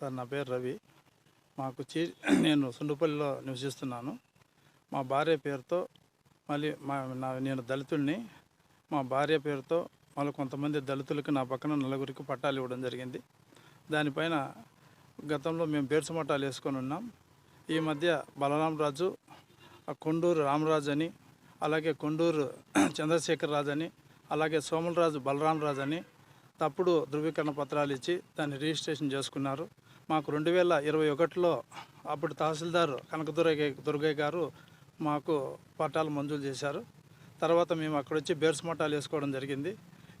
Sir నా పేరు రవి. మాకు చీ నేను సుండుపల్లిలో నివసిస్తున్నాను. మా భార్య పేరుతో మళ్ళీ మా నా నేను దళితుడిని. మా భార్య పేరుతో మళ్ళీ కొంతమంది దళితులకు నా పక్కన నలుగురికి పట్టాలు ఇవ్వడం జరిగింది. దానిపైన గతంలో మేము బేర్సు మట్టాలు వేసుకొని ఉన్నాం. ఈ మధ్య బలరాం రాజు కొండూరు రామరాజు అని అలాగే కొండూరు చంద్రశేఖర్ రాజు అని అలాగే సోమలరాజు బలరాం రాజు అని తప్పుడు ధృవీకరణ పత్రాలు ఇచ్చి దాన్ని రిజిస్ట్రేషన్ చేసుకున్నారు. మాకు రెండు వేల ఇరవై ఒకటిలో అప్పుడు తహసీల్దార్ కనకదుర్గ దుర్గయ్య గారు మాకు పట్టాలు మంజూరు చేశారు. తర్వాత మేము అక్కడ వచ్చి బేర్స్ మట్టాలు వేసుకోవడం జరిగింది.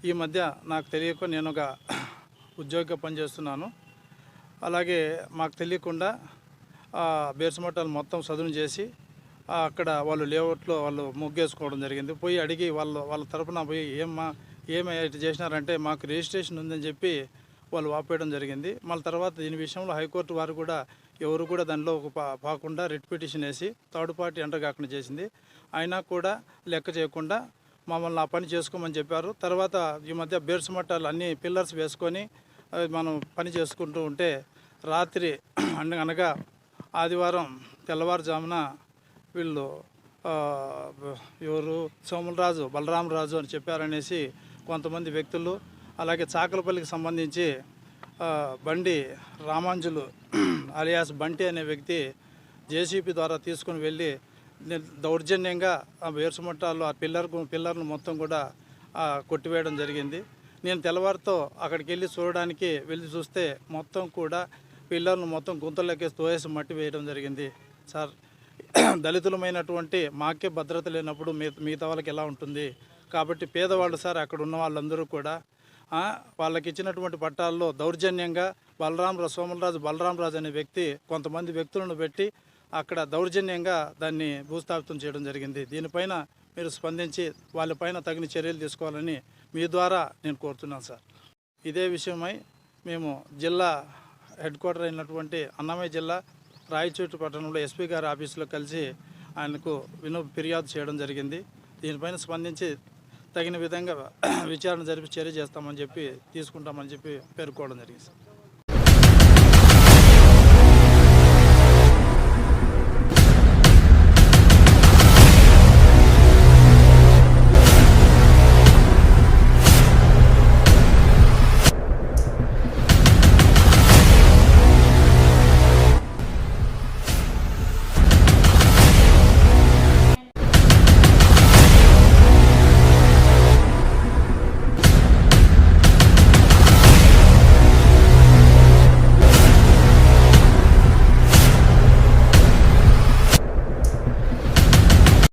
ఈ మధ్య నాకు తెలియక నేను ఒక ఉద్యోగిగా పనిచేస్తున్నాను. అలాగే మాకు తెలియకుండా బేర్స్ మట్టాలు మొత్తం చదును చేసి అక్కడ వాళ్ళు లేఅవుట్లో వాళ్ళు ముగ్గేసుకోవడం జరిగింది. పోయి అడిగి వాళ్ళు వాళ్ళ తరపున పోయి ఏమ్మా ఏమి చేసినారంటే మాకు రిజిస్ట్రేషన్ ఉందని చెప్పి వాళ్ళు వాపేయడం జరిగింది. మళ్ళీ తర్వాత దీని విషయంలో హైకోర్టు వారు కూడా ఎవరు కూడా దానిలో ఒక పా పాకుండా రిట్ పిటిషన్ వేసి థర్డ్ పార్టీ ఎంటర్ కాకుండా చేసింది. అయినా కూడా లెక్క చేయకుండా మమ్మల్ని ఆ పని చేసుకోమని చెప్పారు. తర్వాత ఈ మధ్య బేర్స్ మట్టాలు అన్ని పిల్లర్స్ వేసుకొని మనం పని చేసుకుంటూ ఉంటే రాత్రి అనగా ఆదివారం తెల్లవారుజామున వీళ్ళు ఎవరు? సోములరాజు బలరామరాజు అని చెప్పారనేసి కొంతమంది వ్యక్తులు అలాగే చాకలపల్లికి సంబంధించి బండి రామాంజులు అలియాస్ బంటి అనే వ్యక్తి జేసీపీ ద్వారా తీసుకుని వెళ్ళి దౌర్జన్యంగా ఆ వేరుసుమట్టాల్లో ఆ పిల్లర్ పిల్లర్ను మొత్తం కూడా కొట్టివేయడం జరిగింది. నేను తెల్లవారితో అక్కడికి వెళ్ళి చూడడానికి వెళ్ళి చూస్తే మొత్తం కూడా పిల్లర్ను మొత్తం గుంతలోకి తోయేసి మట్టి వేయడం జరిగింది. సార్ దళితులమైనటువంటి మాకే భద్రత లేనప్పుడు మీ మిగతా వాళ్ళకి ఎలా ఉంటుంది? కాబట్టి పేదవాళ్ళు సార్ అక్కడ ఉన్న వాళ్ళందరూ కూడా వాళ్ళకి ఇచ్చినటువంటి పట్టాల్లో దౌర్జన్యంగా బలరామరాజు సోమలరాజు బలరామరాజు అనే వ్యక్తి కొంతమంది వ్యక్తులను పెట్టి అక్కడ దౌర్జన్యంగా దాన్ని భూస్థాపితం చేయడం జరిగింది. దీనిపైన మీరు స్పందించి వాళ్ళపైన తగిన చర్యలు తీసుకోవాలని మీ ద్వారా నేను కోరుతున్నాను సార్. ఇదే విషయమై మేము జిల్లా హెడ్ క్వార్టర్ అయినటువంటి అన్నమయ్య జిల్లా రాయచోటు పట్టణంలో ఎస్పీ గారి ఆఫీసులో కలిసి ఆయనకు వినో ఫిర్యాదు చేయడం జరిగింది. దీనిపైన స్పందించి తగిన విధంగా విచారణ జరిపి చర్య చేస్తామని చెప్పి తీసుకుంటామని చెప్పి పేర్కోవడం జరిగింది సార్.